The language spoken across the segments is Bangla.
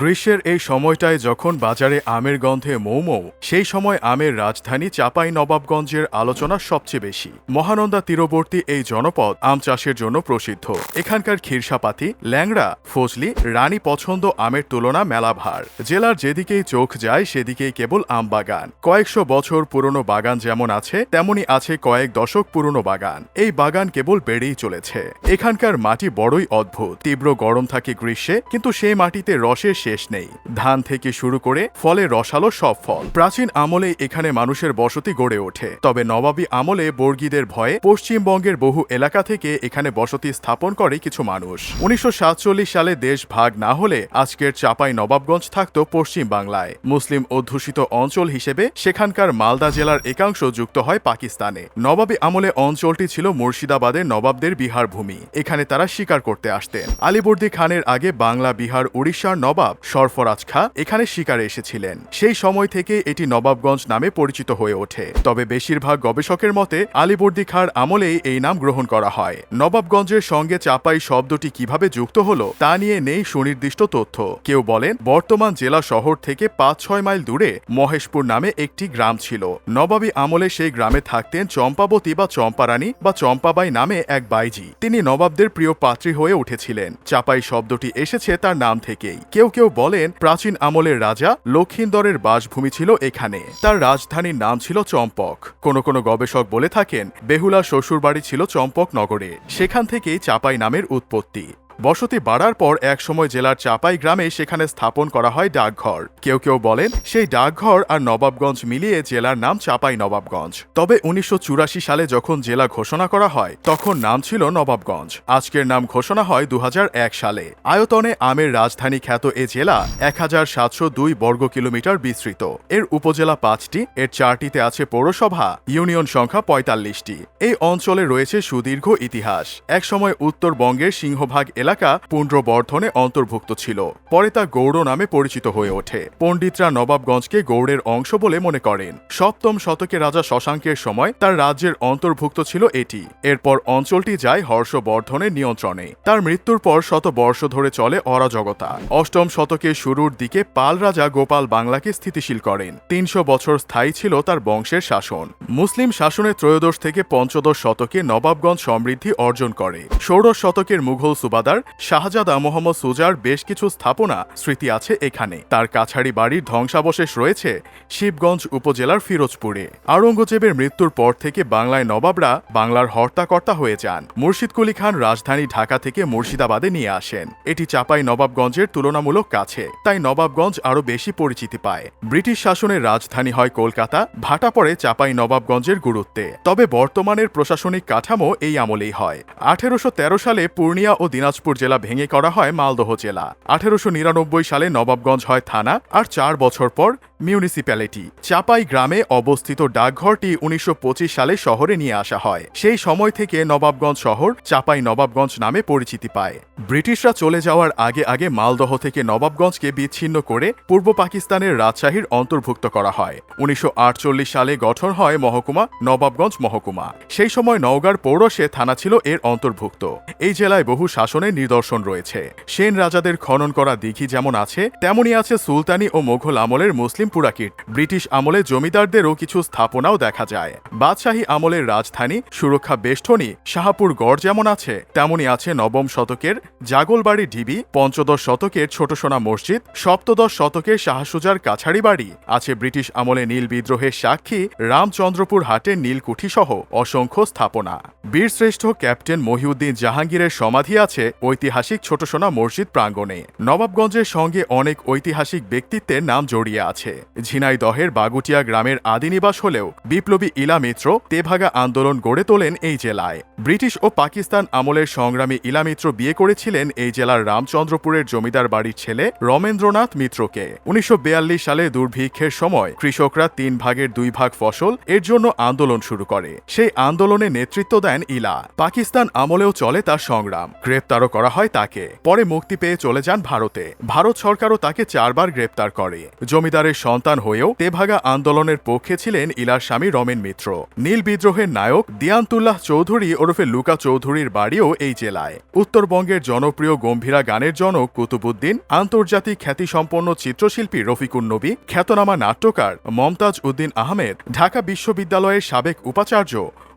গ্রীষ্মের এই সময়টায় যখন বাজারে আমের গন্ধে মৌ মৌ, সেই সময় আমের রাজধানী চাপাই নবাবগঞ্জের আলোচনা সবচেয়ে বেশি। মহানন্দা তীরবর্তী এই জনপদ আম চাষের জন্য প্রসিদ্ধ। এখানকার ক্ষীরসাপাতি, ল্যাংড়া, ফজলি রানী পছন্দ আমের তুলনা মেলা ভার জেলার যেদিকেই চোখ যায়, সেদিকেই কেবল আম বাগান। কয়েকশো বছর পুরনো বাগান যেমন আছে, তেমনি আছে কয়েক দশক পুরনো বাগান। এই বাগান কেবল বেড়েই চলেছে। এখানকার মাটি বড়ই অদ্ভুত। তীব্র গরম থাকে গ্রীষ্মে, কিন্তু সেই মাটিতে রসের শেষ নেই। ধান থেকে শুরু করে ফলে রসালো সব ফল। প্রাচীন আমলে এখানে মানুষের বসতি গড়ে ওঠে। তবে নবাবী আমলে বর্গীদের ভয়ে পশ্চিমবঙ্গের বহু এলাকা থেকে এখানে বসতি স্থাপন করে কিছু মানুষ। উনিশশো সাতচল্লিশ সালে দেশ ভাগ না হলে আজকের চাপাই নবাবগঞ্জ থাকত পশ্চিম বাংলায়। মুসলিম অধ্যুষিত অঞ্চল হিসেবে সেখানকার মালদা জেলার একাংশ যুক্ত হয় পাকিস্তানে। নবাবী আমলে অঞ্চলটি ছিল মুর্শিদাবাদের নবাবদের বিহার ভূমি। এখানে তারা শিকার করতে আসতেন। আলিবর্দী খানের আগে বাংলা, বিহার, উড়িষ্যার নবাব সরফরাজ খা এখানে শিকারে এসেছিলেন। সেই সময় থেকে এটি নবাবগঞ্জ নামে পরিচিত হয়ে ওঠে। তবে বেশিরভাগ গবেষকের মতে আলিবর্দী খাঁর আমলেই এই নাম গ্রহণ করা হয়। নবাবগঞ্জের সঙ্গে চাপাই শব্দটি কীভাবে যুক্ত হলো তা নিয়ে নেই সুনির্দিষ্ট তথ্য। কেউ বলেন, বর্তমান জেলা শহর থেকে পাঁচ ছয় মাইল দূরে মহেশপুর নামে একটি গ্রাম ছিল। নবাবী আমলে সেই গ্রামে থাকতেন চম্পাবতী বা চম্পারানী বা চম্পাবাই নামে এক বাইজি। তিনি নবাবদের প্রিয় পাত্রী হয়ে উঠেছিলেন। চাপাই শব্দটি এসেছে তার নাম থেকেই। কেউ কেউ বলেন, প্রাচীন আমলের রাজা লক্ষিন্দরের বাসভূমি ছিল এখানে। তার রাজধানীর নাম ছিল চম্পক। কোনো কোনো গবেষক বলে থাকেন, বেহুলা শ্বশুরবাড়ি ছিল চম্পক নগরে। সেখান থেকেই চাপাই নামের উৎপত্তি। বসতি বাড়ার পর একসময় জেলার চাপাই গ্রামে সেখানে স্থাপন করা হয় ডাকঘর। কেউ কেউ বলেন, সেই ডাকঘর আর নবাবগঞ্জ মিলিয়ে জেলার নাম চাপাই নবাবগঞ্জ। তবে উনিশশো চুরাশি সালে যখন জেলা ঘোষণা করা হয়, তখন নাম ছিল নবাবগঞ্জ। আজকের নাম ঘোষণা হয় দু হাজার এক সালে। আয়তনে আমের রাজধানী খ্যাত এ জেলা এক হাজার সাতশো দুই বর্গ কিলোমিটার বিস্তৃত। এর উপজেলা পাঁচটি, এর চারটিতে আছে পৌরসভা, ইউনিয়ন সংখ্যা পঁয়তাল্লিশটি। এই অঞ্চলে রয়েছে সুদীর্ঘ ইতিহাস। একসময় উত্তরবঙ্গের সিংহভাগ এলাকা পুণ্ড্রবর্ধনে অন্তর্ভুক্ত ছিল। পরে তা গৌড় নামে পরিচিত হয়ে ওঠে। পণ্ডিতরা নবাবগঞ্জকে গৌড়ের অংশ বলে মনে করেন। সপ্তম শতকে রাজা শশাঙ্কের সময় তার রাজ্যের অন্তর্ভুক্ত ছিল এটি। এরপর অঞ্চলটি যায় হর্ষবর্ধনের নিয়ন্ত্রণে। তার মৃত্যুর পর শত বর্ষ ধরে চলে অরাজকতা। অষ্টম শতকের শুরুর দিকে পাল রাজা গোপাল বাংলাকে স্থিতিশীল করেন। তিনশো বছর স্থায়ী ছিল তার বংশের শাসন। মুসলিম শাসনের ত্রয়োদশ থেকে পঞ্চদশ শতকে নবাবগঞ্জ সমৃদ্ধি অর্জন করে। ষোড়শ শতকের মুঘল সুবাদার শাহজাদা মোহাম্মদ সুজার বেশ কিছু স্থাপনা স্মৃতি আছে এখানে। তার কাছাড়ি বাড়ির ধ্বংসাবশেষ রয়েছে শিবগঞ্জ উপজেলার ফিরোজপুরে। আওরঙ্গজেবের মৃত্যুর পর থেকে বাংলায় নবাবরা বাংলার হর্তাকর্তা হয়ে যান। মুর্শিদ কুলি খান রাজধানী ঢাকা থেকে মুর্শিদাবাদে নিয়ে আসেন। এটি চাপাই নবাবগঞ্জের তুলনামূলক কাছে, তাই নবাবগঞ্জ আরও বেশি পরিচিতি পায়। ব্রিটিশ শাসনের রাজধানী হয় কলকাতা, ভাটা পড়ে চাপাই নবাবগঞ্জের গুরুত্বে। তবে বর্তমানের প্রশাসনিক কাঠামো এই আমলেই হয়। আঠেরোশো তেরো সালে পূর্ণিয়া ও দিনাজপুর জেলা ভেঙে করা হয় মালদহ জেলা। আঠেরোশো নিরানব্বই সালে নবাবগঞ্জ হয় থানা আর চার বছর পর মিউনিসিপ্যালিটি, চাপাই গ্রামে অবস্থিত ডাকঘরটি উনিশশো পঁচিশ সালে শহরে নিয়ে আসা হয়। সেই সময় থেকে নবাবগঞ্জ শহর চাপাই নবাবগঞ্জ নামে পরিচিতি পায়। ব্রিটিশরা চলে যাওয়ার আগে আগে মালদহ থেকে নবাবগঞ্জকে বিচ্ছিন্ন করে পূর্ব পাকিস্তানের রাজশাহীর অন্তর্ভুক্ত করা হয়। উনিশশো আটচল্লিশ সালে গঠন হয় মহকুমা নবাবগঞ্জ মহকুমা। সেই সময় নওগাঁর পৌরসে থানা ছিল এর অন্তর্ভুক্ত। এই জেলায় বহু শাসনের নিদর্শন রয়েছে। সেন রাজাদের খনন করা দিঘি যেমন আছে তেমনি আছে সুলতানি ও মোঘল আমলের মুসলিম পুরাকিট। ব্রিটিশ আমলে জমিদারদেরও কিছু স্থাপনাও দেখা যায়। বাদশাহী আমলের রাজধানী, সুরক্ষা বেষ্টনী, শাহাপুর গড় যেমন আছে তেমনি আছে নবম শতকের জাগলবাড়ি ঢিবি, পঞ্চদশ শতকের ছোট সোনা মসজিদ, সপ্তদশ শতকের শাহসুজার কাছাড়ি বাড়ি। আছে ব্রিটিশ আমলে নীল বিদ্রোহের সাক্ষী, রামচন্দ্রপুর হাটের নীলকুঠি সহ অসংখ্য স্থাপনা। বীরশ্রেষ্ঠ ক্যাপ্টেন মহিউদ্দিন জাহাঙ্গীরের সমাধি আছে ঐতিহাসিক ছোট সোনা মসজিদ প্রাঙ্গণে। নবাবগঞ্জের সঙ্গে অনেক ঐতিহাসিক ব্যক্তিত্বের নাম জড়িয়ে আছে। ঝিনাইদহের বাগুটিয়া গ্রামের আদিনিবাস হলেও বিপ্লবী ইলা মিত্র তেভাগা আন্দোলন গড়ে তোলেন এই জেলায়। ব্রিটিশ ও পাকিস্তান আমলের সংগ্রামী ইলা মিত্র বিয়ে করেছিলেন এই জেলার রামচন্দ্রপুরের জমিদার বাড়ির ছেলে রমেন্দ্রনাথ মিত্রকে। উনিশশো সালে দুর্ভিক্ষের সময় কৃষকরা তিন ভাগের দুই ভাগ ফসল এর জন্য আন্দোলন শুরু করে। সেই আন্দোলনে নেতৃত্ব দেন ইলা। পাকিস্তান আমলেও চলে তার সংগ্রাম। গ্রেপ্তারও করা হয় তাকে। পরে মুক্তি পেয়ে চলে যান ভারতে। ভারত সরকারও তাকে চারবার গ্রেপ্তার করে। জমিদারের সন্তান হয়েও তেভাগা আন্দোলনের পক্ষে ছিলেন ইলার স্বামী রমেন মিত্র। নীল বিদ্রোহের নায়ক দিয়ান্তুল্লাহ চৌধুরী ওরফে লুকা চৌধুরীর বাড়িও এই জেলায়। উত্তরবঙ্গের জনপ্রিয় গম্ভীরা গানের জনক কুতুবুদ্দিন আন্তর্জাতিক খ্যাতিসম্পন্ন চিত্রশিল্পী রফিকুন নবী, খ্যাতনামা নাট্যকার মমতাজ উদ্দিন আহমেদ, ঢাকা বিশ্ববিদ্যালয়ের সাবেক উপাচার্য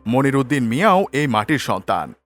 মনিরুদ্দিন মিয়াও এই মাটির সন্তান।